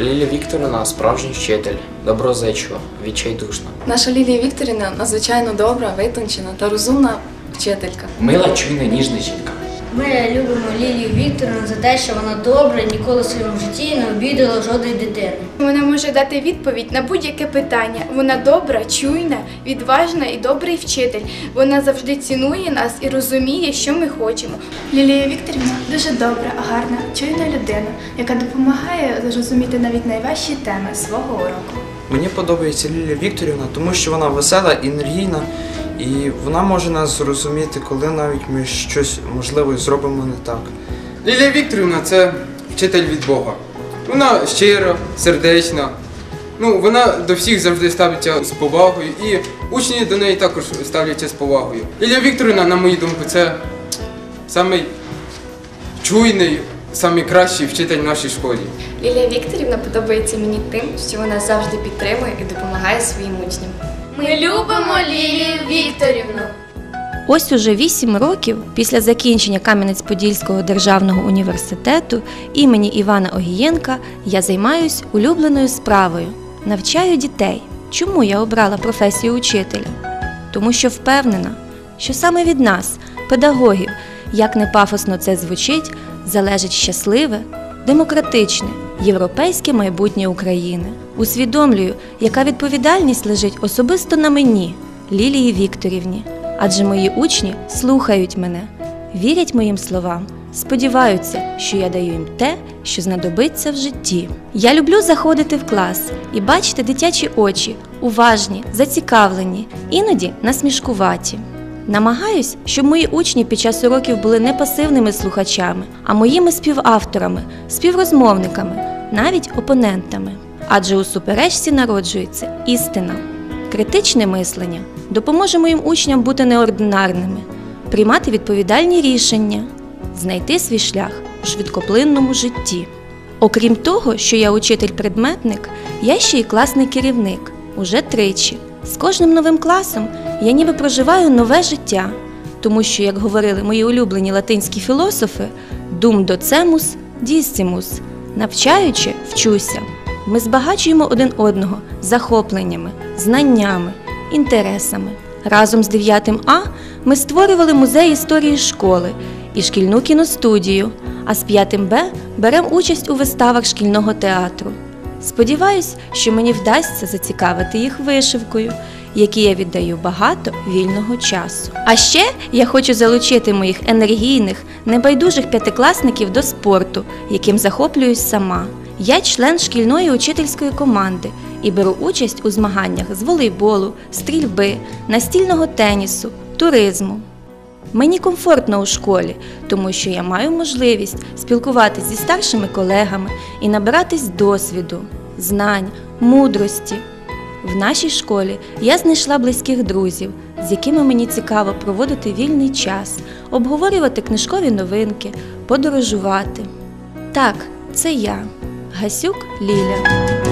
Вікторівна справжній вчитель, доброзичлива, відчайдушна. Наша Лілія Вікторівна надзвичайно добра, витончена та розумна вчителька. Мила, чуйна, ніжна жінка. Ми любимо Лілію Вікторівну за те, що вона добра, ніколи в своєму житті не обідала жодної дитини. Вона може дати відповідь на будь-яке питання. Вона добра, чуйна, відважна і добрий вчитель. Вона завжди цінує нас і розуміє, що ми хочемо. Лілія Вікторівна дуже добра, гарна, чуйна людина, яка допомагає зрозуміти навіть найважчі теми свого уроку. Мені подобається Лілія Вікторівна, тому що вона весела, енергійна, і вона може нас зрозуміти, коли навіть ми щось можливо зробимо не так. Лілія Вікторівна це вчитель від Бога. Вона щира, сердечна. Ну, вона до всіх завжди ставиться з повагою, і учні до неї також ставляться з повагою. Лілія Вікторівна, на мою думку, це самий чуйний, самий кращий вчитель в нашій школі. Лілія Вікторівна подобається мені тим, що вона завжди підтримує і допомагає своїм учням. Ми любимо Лілію Вікторівну. Ось уже вісім років після закінчення Кам'янець-Подільського державного університету імені Івана Огієнка я займаюсь улюбленою справою навчаю дітей. Чому я обрала професію учителя? Тому що впевнена, що саме від нас, педагогів, як не пафосно це звучить, залежить щасливе, демократичне, європейське майбутнє України. Усвідомлюю, яка відповідальність лежить особисто на мені, Лілії Вікторівні. Адже мої учні слухають мене, вірять моїм словам, сподіваються, що я даю їм те, що знадобиться в житті. Я люблю заходити в клас і бачити дитячі очі, уважні, зацікавлені, іноді насмішкуваті. Намагаюсь, щоб мої учні під час уроків були не пасивними слухачами, а моїми співавторами, співрозмовниками, навіть опонентами. Адже у суперечці народжується істина. Критичне мислення допоможе моїм учням бути неординарними, приймати відповідальні рішення, знайти свій шлях у швидкоплинному житті. Окрім того, що я учитель-предметник, я ще й класний керівник уже тричі. З кожним новим класом я ніби проживаю нове життя, тому що, як говорили мої улюблені латинські філософи, дум доцемус, дісцимус, навчаючи, вчуся. Ми збагачуємо один одного захопленнями, знаннями, інтересами. Разом з 9 А ми створювали музей історії школи і шкільну кіностудію, а з 5 Б беремо участь у виставах шкільного театру. Сподіваюсь, що мені вдасться зацікавити їх вишивкою, якій я віддаю багато вільного часу. А ще я хочу залучити моїх енергійних, небайдужих п'ятикласників до спорту, яким захоплююсь сама. Я член шкільної учительської команди і беру участь у змаганнях з волейболу, стрільби, настільного тенісу, туризму. Мені комфортно у школі, тому що я маю можливість спілкуватися зі старшими колегами і набиратись досвіду, знань, мудрості. В нашій школі я знайшла близьких друзів, з якими мені цікаво проводити вільний час, обговорювати книжкові новинки, подорожувати. Так, це я, Гасюк Ліля.